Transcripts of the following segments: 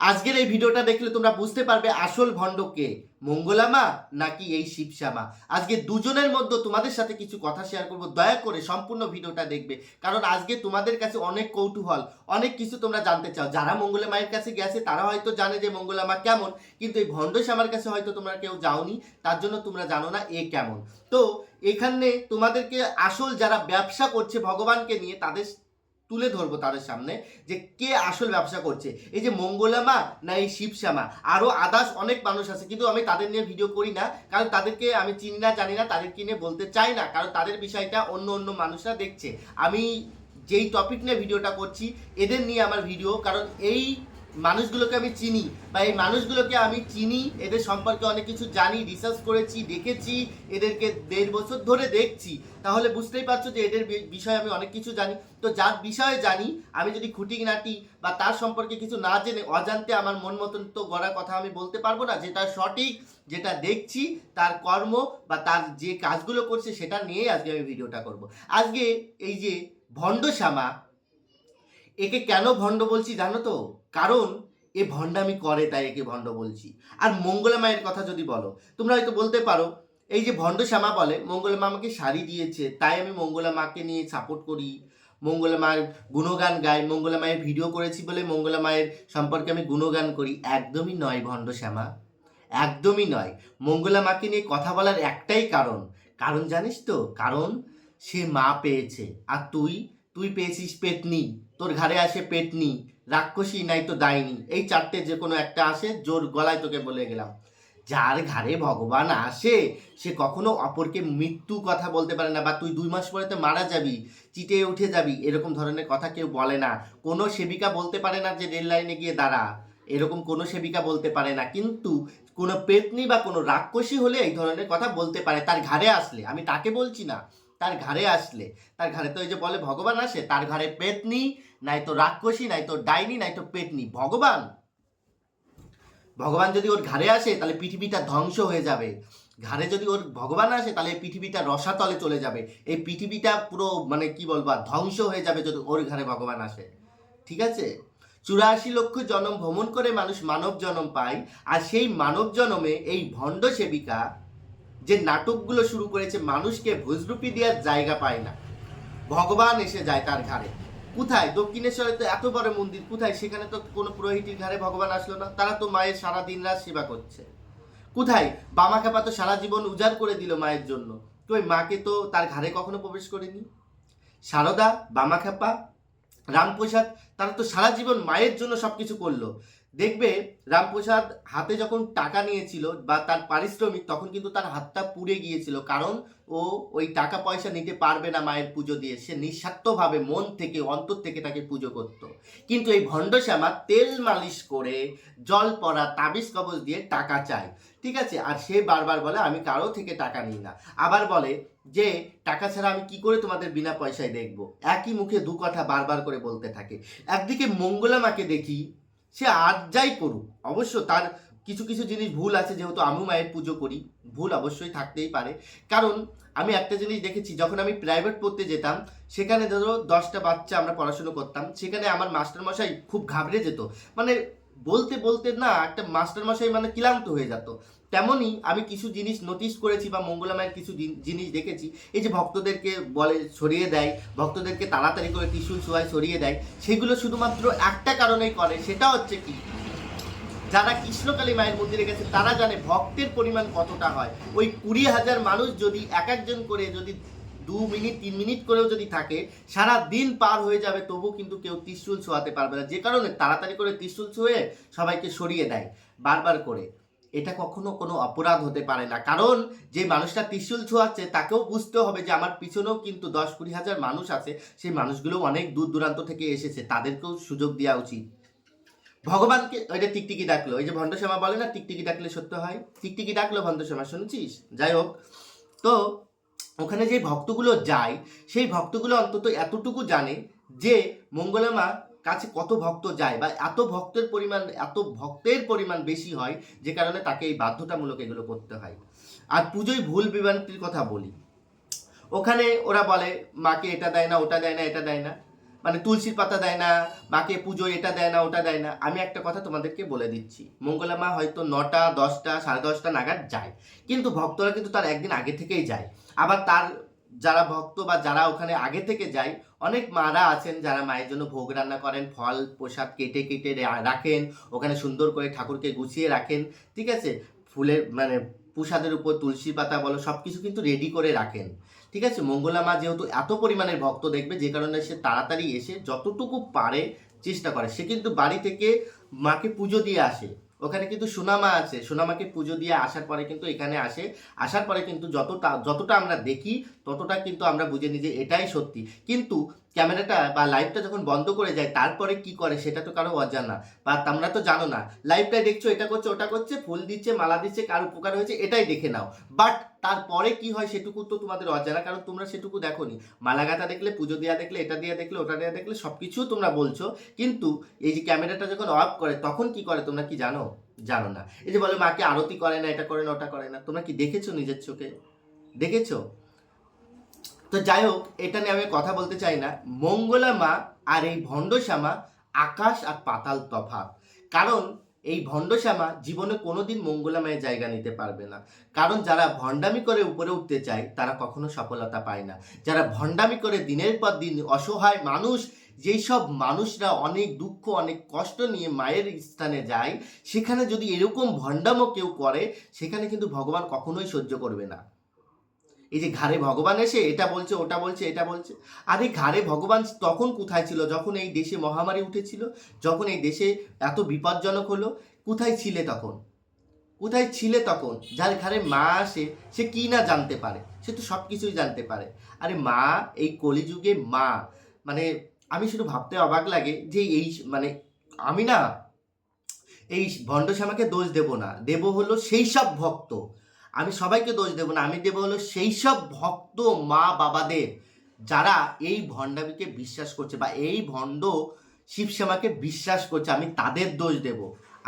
আজকের এই ভিডিওটা দেখলে তোমরা বুঝতে পারবে আসল ভণ্ড কে, মঙ্গলামা নাকি এই শিবশ্যামা? আজকে দুজনের মধ্যে তোমাদের সাথে কিছু কথা শেয়ার করব। দয়া করে সম্পূর্ণ ভিডিওটা দেখবে, কারণ আজকে তোমাদের কাছে অনেক কৌতূহল, অনেক কিছু তোমরা জানতে চাও। যারা মঙ্গলা মায়ের কাছে গেছে, তারা হয়তো জানে যে মঙ্গলামা কেমন, কিন্তু এই ভণ্ড শ্যামার কাছে হয়তো তোমরা কেউ যাওনি, তার জন্য তোমরা জানো না এ কেমন। তো, এখানে তোমাদেরকে আসল যারা ব্যবসা করছে ভগবানকে নিয়ে, তাদের তুলে ধরবো তাদের সামনে যে কে আসল ব্যবসা করছে। এই যে মঙ্গলামা না এই শিবশ্যামা? আরও আদার্স অনেক মানুষ আছে, কিন্তু আমি তাদের নিয়ে ভিডিও করি না, কারণ তাদেরকে আমি চিনি না, জানি না, তাদেরকে নিয়ে বলতে চাই না, কারণ তাদের বিষয়টা অন্য অন্য মানুষরা দেখছে। আমি যেই টপিক নিয়ে ভিডিওটা করছি, এদের নিয়ে আমার ভিডিও কারণ এই মানুষগুলোকে আমি চিনি বা এই মানুষগুলোকে আমি চিনি, এদের সম্পর্কে অনেক কিছু জানি রিসার্চ করেছি, দেখেছি, এদেরকে দেড় বছর ধরে দেখছি। তাহলে বুঝতেই পারছ যে এদের বিষয়ে আমি অনেক কিছু জানি। তো যার বিষয়ে জানি, আমি যদি খুঁটিনাটি বা তার সম্পর্কে কিছু না জেনে অজান্তে আমার মন মতন তো গড়া কথা আমি বলতে পারব না, যেটা সঠিক, যেটা দেখছি, তার কর্ম বা তার যে কাজগুলো করছে, সেটা নিয়েই আজকে আমি ভিডিওটা করব। আজকে এই যে ভণ্ড শ্যামা একে কেন ভণ্ড বলছি জানো তো? কারণ এ ভণ্ডামি করে তাই একে ভণ্ড বলছি। আর মঙ্গলা মায়ের কথা যদি বলো, তোমরা হয়তো বলতে পারো, এই যে ভণ্ড শ্যামা বলে, মঙ্গলা মা আমাকে শাড়ি দিয়েছে, তাই আমি মঙ্গলা মাকে নিয়ে সাপোর্ট করি। মঙ্গলা মায়ের গুণগান গাই, মঙ্গলা মায়ের ভিডিও করেছি বলে মঙ্গলা মায়ের সম্পর্কে আমি গুণগান করি। একদমই নয় ভণ্ড শ্যামা। একদমই নয়। মঙ্গলা মাকে নিয়ে কথা বলার একটাই কারণ। কারণ জানিস তো? কারণ সে মা পেয়েছে। আর তুই তুই পেয়েছিস পেতনি। তোর ঘাড়ে আসে পেতনি রাক্ষসী নাই তো দায়নি এই চারটে যে কোনো একটা আসে, জোর গলায় তোকে বলে গেলাম। যার ঘাড়ে ভগবান আসে, সে কখনো অপরকে মৃত্যু কথা বলতে পারে না বা তুই দুই মাস পরে তো মারা যাবি, চিটে উঠে যাবি, এরকম ধরনের কথা কেউ বলে না। কোনো সেবিকা বলতে পারে না যে রেল লাইনে গিয়ে দাঁড়া। এরকম কোনো সেবিকা বলতে পারে না। কিন্তু কোনো পেতনি বা কোনো রাক্ষসী হলে এই ধরনের কথা বলতে পারে, তার ঘাড়ে আসলে। আমি তাকে বলছি না। তার ঘাড়ে আসলে। তার ঘাড়ে তো এই যে বলে ভগবান আসে, তার ঘাড়ে পেতনি, নাই তো রাক্ষসী, নাই তো ডাইনি, নাই তো পেতনি। ভগবান! ভগবান যদি ওর ঘাড়ে আসে, তাহলে পৃথিবীটা ধ্বংস হয়ে যাবে। ঘাড়ে যদি ওর ভগবান আসে, তাহলে এই পৃথিবীটা রসাতলে চলে যাবে। এই পৃথিবীটা পুরো মানে কি বলব ধ্বংস হয়ে যাবে যদি ওর ঘাড়ে ভগবান আসে। ঠিক আছে? চুরাশি লক্ষ জনম ভ্রমণ করে মানুষ মানব জনম পায়, আর সেই মানব জনমে এই ভণ্ড সেবিকা যে নাটকগুলো শুরু করেছে, মানুষকে ভুজরুপি দেওয়ার জায়গা পায় না। ভগবান এসে যায় তার ঘাড়ে। কোথায়? দক্ষিণেশ্বরে তো এত বড় মন্দির, কোথায়? সেখানে তো কোনো পুরোহিতের ঘাড়ে ভগবান আসলো না। তারা তো মায়ের সারা দিন রাত সেবা করছে। কোথায়? বামা খাপা তো সারা জীবন উজাড় করে দিল মায়ের জন্য। কই মাকে তো তার ঘাড়ে কখনো প্রবেশ করেনি? সারদা বামা খাপা রামপ্রসাদ, তারা তো সারা জীবন মায়ের জন্য সব কিছু করল। দেখবে রামপ্রসাদ হাতে যখন টাকা নিয়েছিল বা তার পারিশ্রমিক, তখন কিন্তু তার হাতটা পুড়ে গিয়েছিল। কারণ ও ওই টাকা পয়সা নিতে পারবে না মায়ের পুজো দিয়ে। সে নিঃস্বার্থভাবে মন থেকে, অন্তর থেকে তাকে পুজো করত। কিন্তু এই ভণ্ডশ্যামা তেল মালিশ করে জল পড়া, তাবিজ কবজ দিয়ে টাকা চায়। ঠিক আছে? আর সে বারবার বলে, আমি কারও থেকে টাকা নিই না। আবার বলে যে, টাকা ছাড়া আমি কি করে তোমাদের বিনা পয়সায় দেখব? একই মুখে দু কথা বারবার করে বলতে থাকে। একদিকে মঙ্গলামাকে দেখি সে আর যাই করুক, অবশ্য তার কিছু কিছু জিনিস ভুল আছে, যেহেতু আমি মায়ের পুজো করি, ভুল অবশ্যই থাকতেই পারে। কারণ আমি একটা জিনিস দেখেছি, যখন আমি প্রাইভেট পড়তে যেতাম, সেখানে ধরো দশটা বাচ্চা আমরা পড়াশুনো করতাম, সেখানে আমার মাস্টারমশাই খুব ঘাবড়ে যেত। মানে বলতে বলতে না, একটা মাস্টারমশাই মানে ক্লান্ত হয়ে যেত। তেমনই আমি কিছু জিনিস নোটিস করেছি বা মঙ্গলামায়ের কিছু জিনিস দেখেছি। এই যে ভক্তদেরকে বলে সরিয়ে দেয়, ভক্তদেরকে তাড়াতাড়ি করে ত্রিশুল ছোঁয়ায় সরিয়ে দেয়, সেগুলো শুধুমাত্র একটা কারণেই করে, সেটা হচ্ছে কি? যারা কৃষ্ণকালী মায়ের মন্দিরে গেছে, তারা জানে ভক্তের পরিমাণ কতটা হয়। ওই কুড়ি হাজার মানুষ যদি এক একজন করে, যদি দু মিনিট, তিন মিনিট করেও যদি থাকে, সারা দিন পার হয়ে যাবে তবু কিন্তু কেউ ত্রিশুল ছোঁয়াতে পারবে না। যে কারণে তাড়াতাড়ি করে ত্রিশুল ছুঁয়ে সবাইকে সরিয়ে দেয়, বারবার করে। এটা কখনো কোনো অপরাধ হতে পারে না। কারণ যে মানুষটা ত্রিশুল ছোঁয়াচ্ছে, তাকেও বুঝতে হবে যে আমার পিছনেও কিন্তু দশ কুড়ি হাজার মানুষ আছে। সেই মানুষগুলো অনেক দূর দূরান্ত থেকে এসেছে। তাদেরকেও সুযোগ দেওয়া উচিত। ভগবানকে ওই যে টিকটিকি ডাকলো, ওই যে ভণ্ডশ্যামা বলে না, টিকটিকি ডাকলে সত্য হয়? টিকটিকি ডাকলো ভণ্ডশ্যামা, শুনেছিস? যাই হোক। তো ওখানে যে ভক্তগুলো যায়, সেই ভক্তগুলো অন্তত এতটুকু জানে যে মঙ্গলামা কাছে কত ভক্ত যায় বা এত ভক্তের পরিমাণ, এত ভক্তের পরিমাণ বেশি হয় যে কারণে তাকে এই বাধ্যতামূলক এগুলো করতে হয়। আর পুজোয় ভুল বিভ্রান্তির কথা বলি। ওখানে ওরা বলে, মাকে এটা দেয় না, ওটা দেয় না, এটা দেয় না। মানে তুলসীর পাতা দেয় না, মাকে পুজো এটা দেয় না, ওটা দেয় না। আমি একটা কথা তোমাদেরকে বলে দিচ্ছি। মঙ্গলা মা হয়তো নটা, দশটা, সাড়ে দশটা নাগাদ যায়। কিন্তু ভক্তরা কিন্তু তার একদিন আগে থেকেই যায়। আবার তার যারা ভক্ত বা যারা ওখানে আগে থেকে যায়, অনেক মারা আছেন যারা মায়ের জন্য ভোগ রান্না করেন, ফল, প্রসাদ কেটে কেটে রাখেন, ওখানে সুন্দর করে ঠাকুরকে গুছিয়ে রাখেন, ঠিক আছে? ফুলের মানে প্রসাদের উপর তুলসী পাতা বলো সব কিছু কিন্তু রেডি করে রাখেন, ঠিক আছে? মঙ্গলা মা যেহেতু এত পরিমাণের ভক্ত দেখবে, যে কারণে সে তাড়াতাড়ি এসে যতটুকু পারে চেষ্টা করে। সে কিন্তু বাড়ি থেকে মাকে পুজো দিয়ে আসে। ওখানে কিন্তু সুনামা আছে। সুনামাকে পুজো দিয়ে আসার পরে কিন্তু এখানে আসে। আসার পরে কিন্তু যতটা যতটা আমরা দেখি, ততটা কিন্তু আমরা বুঝে নিই যে এটাই সত্যি। কিন্তু ক্যামেরাটা বা লাইভটা যখন বন্ধ করে যায়, তারপরে কি করে সেটা তো কারও অজানা। বা তোমরা তো জানো না লাইভটা দেখছ, এটা করছে, ওটা করছে, ফুল দিচ্ছে, মালা দিচ্ছে, কার উপকার হয়েছে, এটাই দেখে নাও। বাট তারপরে কি হয় সেটুকু তো তোমাদের অজানা, কারণ তোমরা সেটুকু দেখোনি। মালা গাঁথা দেখলে, পুজো দেওয়া দেখলে, এটা দিয়ে দেখলে, ওটা দেওয়া দেখলে সব কিছু তোমরা বলছো। কিন্তু এই যে ক্যামেরাটা যখন অফ করে, তখন কি করে তোমরা কি জানো? জানো না। এই যে বলে, মাকে আরতি করে না, এটা করে না, ওটা করে না, তোমরা কি দেখেছ নিজের চোখে? দেখেছ? তো যাই হোক এটা নিয়ে আমি কথা বলতে চাই না। মঙ্গলা মা আর এই ভণ্ডশ্যামা আকাশ আর পাতাল তফাৎ। কারণ এই ভণ্ডশ্যামা জীবনে কোনোদিন মঙ্গলা মায়ের জায়গা নিতে পারবে না। কারণ যারা ভণ্ডামি করে উপরে উঠতে চায়, তারা কখনো সফলতা পায় না। যারা ভণ্ডামি করে দিনের পর দিন অসহায় মানুষ, যেই সব মানুষরা অনেক দুঃখ, অনেক কষ্ট নিয়ে মায়ের স্থানে যায়, সেখানে যদি এরকম ভণ্ডামো কেউ করে, সেখানে কিন্তু ভগবান কখনোই সহ্য করবে না। এই যে ঘাড়ে ভগবান এসে এটা বলছে, ওটা বলছে, এটা বলছে। আরে ঘাড়ে ভগবান তখন কোথায় ছিল? যখন এই দেশে মহামারী উঠেছিল, যখন এই দেশে এত বিপজ্জনক হলো, কোথায় ছিলে তখন? কোথায় ছিলে তখন? যার ঘাড়ে মা আসে, সে কি না জানতে পারে? সে তো সব কিছুই জানতে পারে। আরে মা, এই কলিযুগে মা মানে আমি শুধু ভাবতে অবাক লাগে যে এই মানে আমি না, এই ভণ্ডশ্যামাকে দোষ দেব না। দেব হলো সেই সব ভক্ত। আমি সবাইকে দোষ দেব না, আমি দেব হলো সেই সব ভক্ত মা বাবাদের যারা এই ভণ্ডামিকে বিশ্বাস করছে বা এই ভণ্ড শিবশ্যামাকে বিশ্বাস করছে, আমি তাদের দোষ দেব।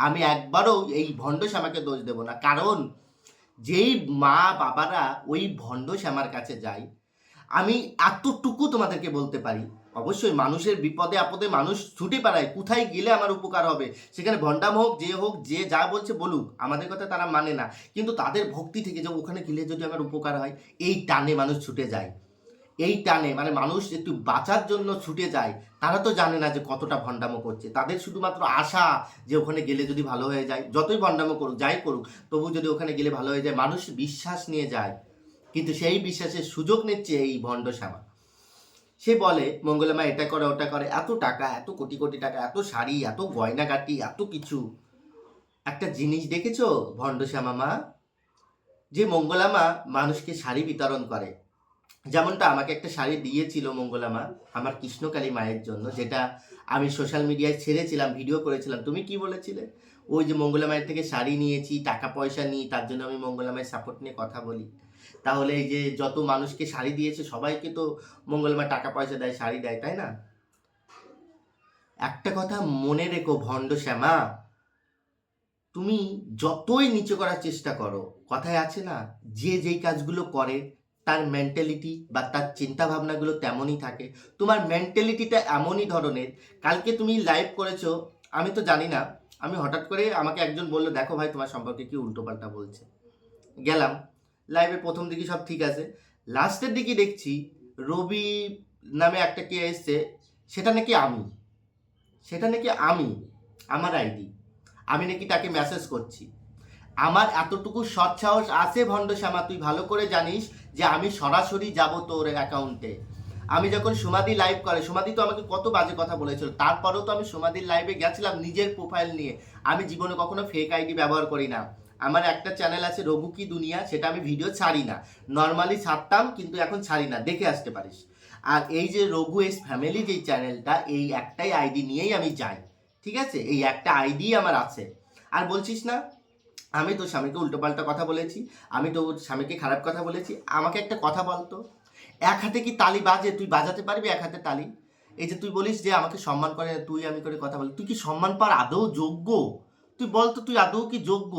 আমি একবারও এই ভণ্ড শ্যামাকে দোষ দেব না, কারণ যেই মা বাবারা ওই ভণ্ড শ্যামার কাছে যায়, আমি এতটুকু তোমাদেরকে বলতে পারি অবশ্যই মানুষের বিপদে আপদে মানুষ ছুটে পাড়ায় কোথায় গেলে আমার উপকার হবে? সেখানে ভণ্ডাম হোক, যে হোক, যে যা বলছে বলুক, আমাদের কথা তারা মানে না। কিন্তু তাদের ভক্তি থেকে যে ওখানে গেলে যদি আমার উপকার হয়, এই টানে মানুষ ছুটে যায়। এই টানে মানে মানুষ একটু বাঁচার জন্য ছুটে যায়। তারা তো জানে না যে কতটা ভণ্ডামো করছে। তাদের শুধুমাত্র আশা যে ওখানে গেলে যদি ভালো হয়ে যায়, যতই ভণ্ডামো করুক, যাই করুক, তবু যদি ওখানে গেলে ভালো হয়ে যায়, মানুষ বিশ্বাস নিয়ে যায়। কিন্তু সেই বিশ্বাসের সুযোগ নিচ্ছে এই ভণ্ড শ্যামা সে বলে মঙ্গলামা এটা করে, ওটা করে, এত টাকা, এত কোটি কোটি টাকা, এত শাড়ি, এত গয়নাগাটি, এত কিছু। একটা জিনিস দেখেছ, ভণ্ড শ্যামা মা? যে মঙ্গলামা মানুষকে শাড়ি বিতরণ করে। যেমনটা আমাকে একটা শাড়ি দিয়েছিল মঙ্গলামা আমার কৃষ্ণকালী মায়ের জন্য, যেটা আমি সোশ্যাল মিডিয়ায় ছেড়েছিলাম ভিডিও করেছিলাম। তুমি কি বলেছিলে? ওই যে মঙ্গলা মায়ের থেকে শাড়ি নিয়েছি, টাকা পয়সা নিই, তার জন্য আমি মঙ্গলা মায়ের সাপোর্ট নিয়ে কথা বলি। তাহলে এই যে যত মানুষকে শাড়ি দিয়েছে, সবাইকে তো মঙ্গলমা টাকা পয়সা দেয়, শাড়ি দেয়, তাই না? একটা কথা মনে রেখো ভণ্ড শ্যামা, তুমি যতই নিচে করার চেষ্টা করো, কথায় আছে না, যে যেই কাজগুলো করে, তার মেন্টালিটি বা তার চিন্তা ভাবনাগুলো তেমনই থাকে। তোমার মেন্টালিটিটা এমনই ধরনের, কালকে তুমি লাইভ করেছ, আমি তো জানি না আমি হঠাৎ করে আমাকে একজন বলল, দেখো ভাই, তোমার সম্পর্কে কি উল্টোপাল্টা বলছে। গেলাম লাইভে প্রথম দিকে সব ঠিক আছে। লাস্টের দিকে দেখছি, রবি নামে একটা কে এসছে, সেটা নাকি আমি। সেটা নাকি আমি, আমার আইডি। আমি নাকি তাকে মেসেজ করছি। আমার এতটুকু সৎসাহস আছে ভণ্ড শ্যামা, তুই ভালো করে জানিস যে আমি সরাসরি যাব তোর অ্যাকাউন্টে আমি যখন সমাধি লাইভ করে সমাধি তো আমাকে কত বাজে কথা বলেছিল, তারপরেও তো আমি সমাধির লাইভে গেছিলাম নিজের প্রোফাইল নিয়ে। আমি জীবনে কখনো ফেক আইডি ব্যবহার করি না। আমার একটা চ্যানেল আছে রঘু কি দুনিয়া, সেটা আমি ভিডিও ছাড়ি না। নর্মালি ছাড়তাম, কিন্তু এখন ছাড়ি না, দেখে আসতে পারিস। আর এই যে রঘু এস ফ্যামিলি যেই চ্যানেলটা এই একটাই আইডি নিয়েই আমি যাই, ঠিক আছে? এই একটা আইডি আমার আছে। আর বলছিস না, আমি তোর স্বামীকে উল্টোপাল্টা কথা বলেছি, আমি তোর স্বামীকে খারাপ কথা বলেছি, আমাকে একটা কথা বলতো। এক হাতে কি তালি বাজে? তুই বাজাতে পারবি এক হাতে তালি? এই যে তুই বলিস যে আমাকে সম্মান করে, তুই আমি করে কথা বলি, তুই কি সম্মান পাওয়ার আদৌ যোগ্য? তুই বল তো, তুই আদৌ কি যোগ্য?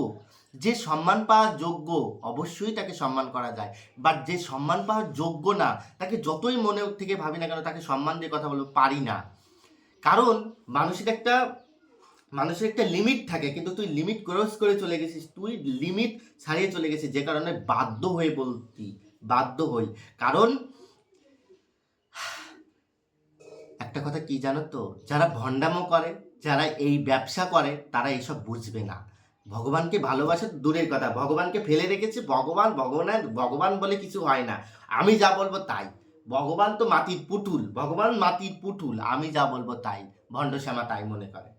যে সম্মান পাওয়ার যোগ্য, অবশ্যই তাকে সম্মান করা যায়। বাট যে সম্মান পাওয়ার যোগ্য না, তাকে যতই মনে থেকে ভাবি না কেন, তাকে সম্মান দিয়ে কথা বলব পারি না। কারণ মানুষের একটা মানুষের একটা লিমিট থাকে, কিন্তু তুই লিমিট ক্রস করে চলে গেছিস, তুই লিমিট ছাড়িয়ে চলে গেছিস, যে কারণে বাধ্য হয়ে বলতি। বাধ্য হই। কারণ, একটা কথা কি জানো তো? যারা ভণ্ডামো করে, যারা এই ব্যবসা করে, তারা এইসব বুঝবে না। ভগবানকে ভালোবাসে দূরের কথা। ভগবানকে ফেলে রেখেছে ভগবান, ভগবানের, ভগবান বলে কিছু হয় না। আমি যা বলব তাই। ভগবান তো মাটির পুতুল। ভগবান মাটির পুতুল। আমি যা বলব তাই। ভণ্ডশ্যামা তাই মনে করে।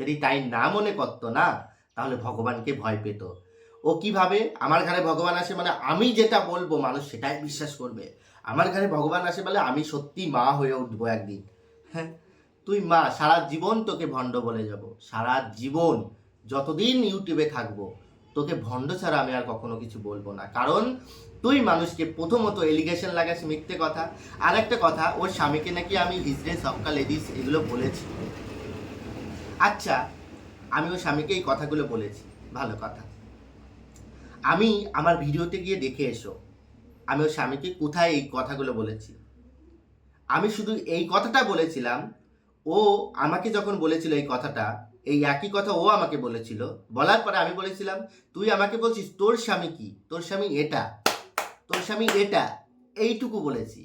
যদি তাই না মনে করতো না, তাহলে ভগবানকে ভয় পেত। ও কীভাবে আমার ঘরে ভগবান আসে মানে আমি যেটা বলব, মানুষ সেটাই বিশ্বাস করবে। আমার ঘরে ভগবান আসে বলে আমি সত্যি মা হয়ে উঠবো একদিন। হ্যাঁ তুই মা, সারা জীবন তোকে ভণ্ড বলে যাব। সারা জীবন, যতদিন ইউটিউবে থাকব, তোকে ভণ্ড ছাড়া আমি আর কখনো কিছু বলব না। কারণ তুই মানুষকে প্রথমত এলিগেশন লাগাস মিথ্যে কথা। আর একটা কথা, ওর স্বামীকে নাকি আমি হিজড়ে সবকা লেডিস এগুলো বলেছি। আচ্ছা আমি ওর স্বামীকে এই কথাগুলো বলেছি। ভালো কথা। আমি আমার ভিডিওতে গিয়ে দেখে এসো। আমি ওর স্বামীকে কোথায় এই কথাগুলো বলেছি? আমি শুধু এই কথাটা বলেছিলাম, ও আমাকে যখন বলেছিল এই কথাটা, এই একই কথা ও আমাকে বলেছিল। বলার পরে আমি বলেছিলাম, তুই আমাকে বলছিস তোর স্বামী কি? তোর স্বামী এটা, তোর স্বামী এটা। এইটুকু বলেছি।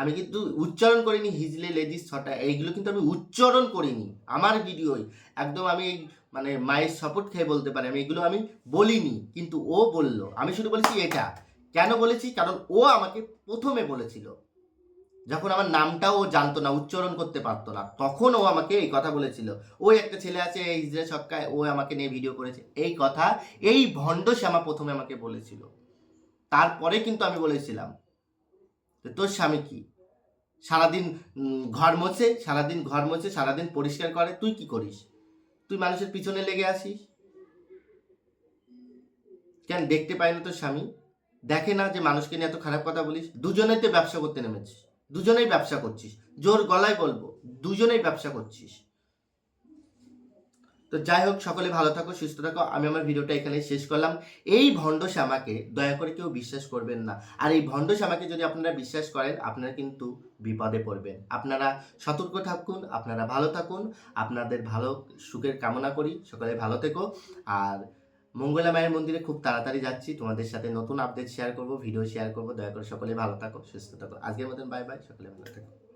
আমি কিন্তু উচ্চারণ করিনি হিজলে লেডিস ছটা এইগুলো কিন্তু আমি উচ্চারণ করিনি, আমার ভিডিওই। একদম আমি মানে মায়ের সাপোর্ট খেয়ে বলতে পারি, আমি এগুলো আমি বলিনি, কিন্তু ও বলল। আমি শুধু বলেছি এটা। কেন বলেছি? কারণ ও আমাকে প্রথমে বলেছিল। যখন আমার নামটাও ও জানতো না, উচ্চারণ করতে পারতো না, তখন ও আমাকে এই কথা বলেছিল। ওই একটা ছেলে আছে এই যে ছক্কায়, ও আমাকে নিয়ে ভিডিও করেছে। এই কথা, এই ভণ্ড শ্যামা প্রথমে আমাকে বলেছিল। তারপরে কিন্তু আমি বলেছিলাম যে তোর স্বামী কি? সারাদিন ঘর মোছে, সারাদিন ঘর মোছে, সারাদিন পরিষ্কার করে, তুই কি করিস? তুই মানুষের পিছনে লেগে আসিস কেন দেখতে পাই না তোর স্বামী? দেখে না যে মানুষকে নিয়ে এত খারাপ কথা বলিস? দুজনেই তো ব্যবসা করতে নেমেছিস। দুজনেই ব্যবসা করছিস। জোর গলায় বলব, দুজনেই ব্যবসা করছিস। তো যাই হোক, সকলে ভালো থাকো, সুস্থ থাকো। আমি আমার ভিডিওটা এখানে শেষ করলাম। এই ভণ্ড শ্যামাকে দয়া করে কেউ বিশ্বাস করবেন না। আর এই ভণ্ড শ্যামাকে যদি আপনারা বিশ্বাস করেন, আপনারা কিন্তু বিপদে পড়বেন। আপনারা সতর্ক থাকুন, আপনারা ভালো থাকুন। আপনাদের ভালো সুখের কামনা করি। সকলে ভালো থেকো। আর মঙ্গলা মায়ের মন্দিরে খুব তাড়াতাড়ি যাচ্ছি। তোমাদের সাথে নতুন আপডেট শেয়ার করব ভিডিও শেয়ার করব। দয়া করে সকলে ভালো থাকো, সুস্থ থাকো। আজকের মতন বাই বাই সকলে ভালো থাকো।